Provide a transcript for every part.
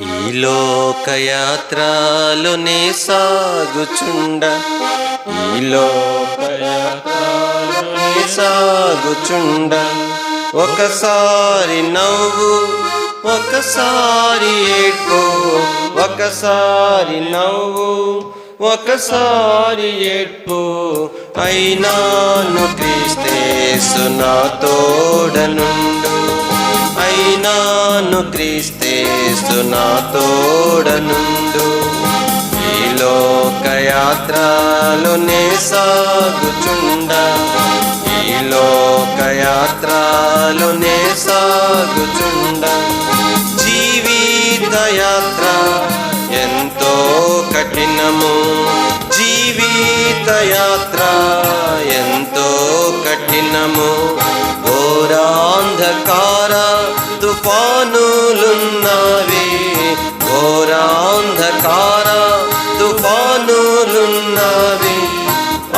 ఈ లోకయాత్రలోనే సాగుచుండ. ఈ లోకయాత్రలోనే సాగుచుండ. ఒకసారి నవ్వు ఒకసారి ఏడ్పు ఒకసారి నవ్వు ఒకసారి ఏడ్పు. అయినాను క్రీస్తేసు నా తోడనుండు. అయినాను క్రీస్తేసు నా తోడనుండు. ఈ లోకయాత్రలోనే సాగుచుండ. ఈ లోకయాత్రలోనే సాగుచుండ. జీవిత యాత్ర ఎంతో కఠినము. జీవిత యాత్ర ఎంతో కఠినము. ఘోరాంధకార తుఫానులున్నవి ఘోరాంధకార తుఫానులున్నవి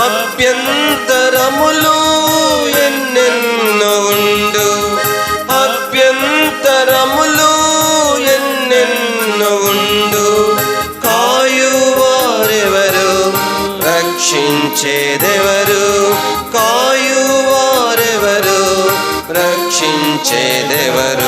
అభ్యంతరములు ఎన్నెన్నో ఉండు. అభ్యంతరములు ఎన్నెన్నో ఉండు. కాయువారెవరు? రక్షించేదెవరు? కాయువారెవరు? రక్షించేదెవరు?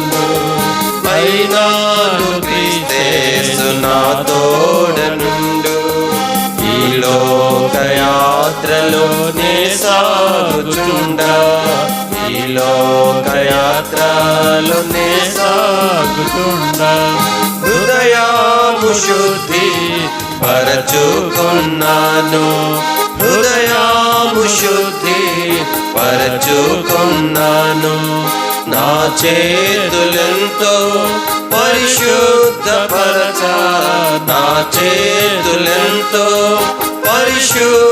అయినాను క్రీస్తేసు నా తోడనుండు. ఈ లోకయాత్రలోనే సాగుచుండ. ఈ లోకయాత్రలోనే సాగుచుండ. హృదయాము శుద్ధి పరచుకున్నాను. హృదయాము శుద్ధి పరచుకున్నాను. నా చేతులెంతో పరిశుద్ధపరచ నా చేతులెంతో పరిశుద్ధ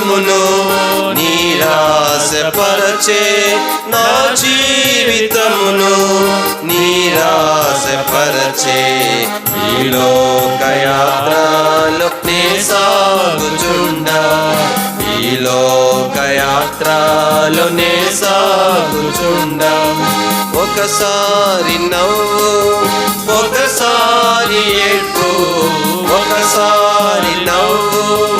జీవితమును నీరాశపరచే నా జీవితమును నీరాశపరచే ఈ లోకయాత్రలో నే సాగుచుండ. ఈ లోకయాత్రలో నే సాగుచుండ. ఒకసారి నవ్వు ఒకసారి ఏడ్పు ఒకసారి నవ్వు.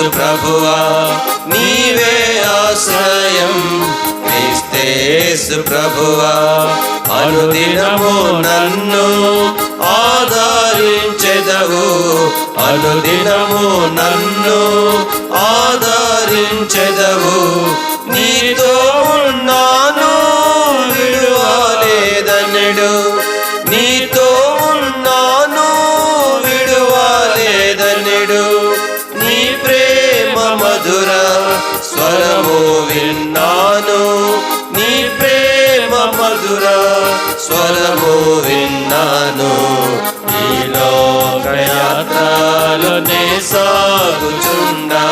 యేసు ప్రభువా నీవే ఆశ్రయం. క్రీస్తేసు ప్రభువా అనుదినము నన్ను ఆదరించెదవు. అనుదినము నన్ను ఆదరించెదవు. నీతో స్వరము విన్నాను ఈ లోకయాత్రలోనే సాగుచుండా.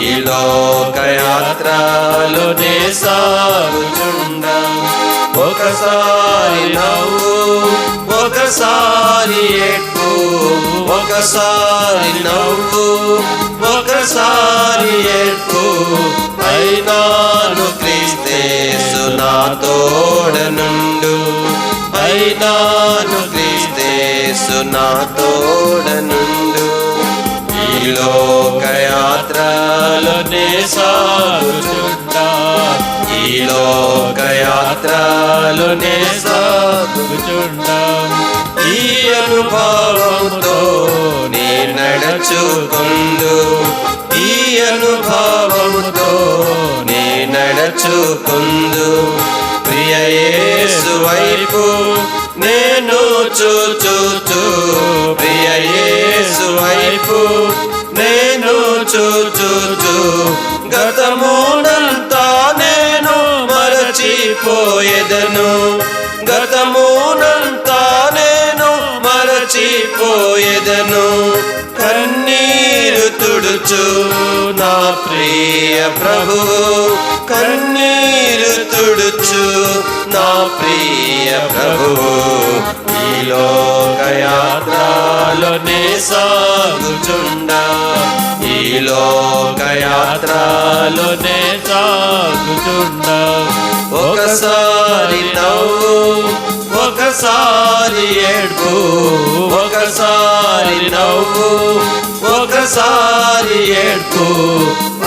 ఈ లోకయాత్రలోనే సాగుచుండా. ఒకసారి నవ్వు ఒకసారి ఏడ్పు ఒకసారి నవ్వు ఒకసారి ఏడ్పు. అయినాను క్రీస్తే నా తోడనుండు. అయినాను క్రీస్తేసు నా తోడనుండు. ఈ లోకయాత్రలోనే సాగుచుండా. ఈ లోకయాత్రలోనే సాగు సాగుచుండా. ఈ అనుభవంతో నే నడచుకుందు ఈ అనుభవంతో నే నడచుకుందు ప్రియయే వైపు నేను చూచూచు ప్రియ యేసు వైపు నేను చూచూచు గతమునంతా నేను మరచిపోయేదను గతమునంతా నేను మరచిపోయేదను కన్నీరు తుడుచు నా ప్రియ ప్రభు కన్నీరు తుడుచు నా ప్రియ ప్రభు ఈ లోకయాత్రలోనే సాగుచుండ. ఈ లోకయాత్రలోనే సాగుచుండ. ఒకసారి నవ్వు ఒకసారి ఏడ్పు ఒకసారి నవ్వు ఒకసారి ఏడ్పు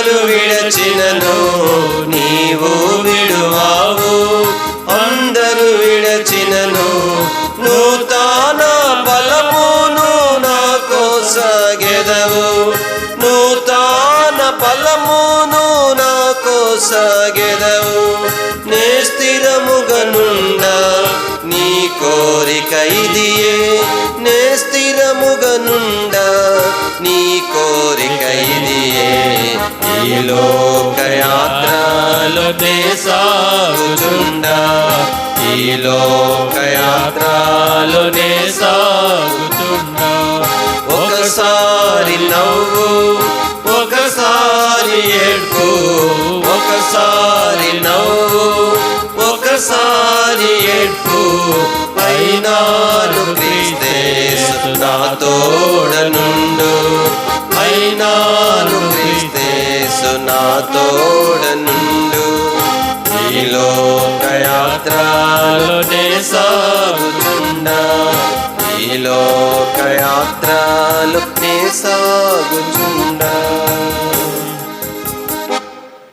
అందరూ విడచినను నీవు విడువావు. అందరూ విడచినను నూతన బలమును నాకు సాగెదవు నూతన బలమును నాకు సాగెదవు నే స్థిరముగనుండా నీ కోరిక ఇదియే. నే స్థిరముగనుండా నీ ఈ లోకయాత్రలోనే సాగుచుండా ఈ లోకయాత్రలోనే సాగుచుండా ఒకసారి నవ్వు ఒకసారి ఏడ్పు ఒకసారి నవ్వు ఒకసారి ఏడ్పు. అయినాను క్రీస్తేసు నా తోడనుండు అయినాను క్రీస్తే నా తోడనుండు ఈ లోకయాత్రలోనే సాగుచుండా ఈ లోకయాత్రలోనే సాగుచుండా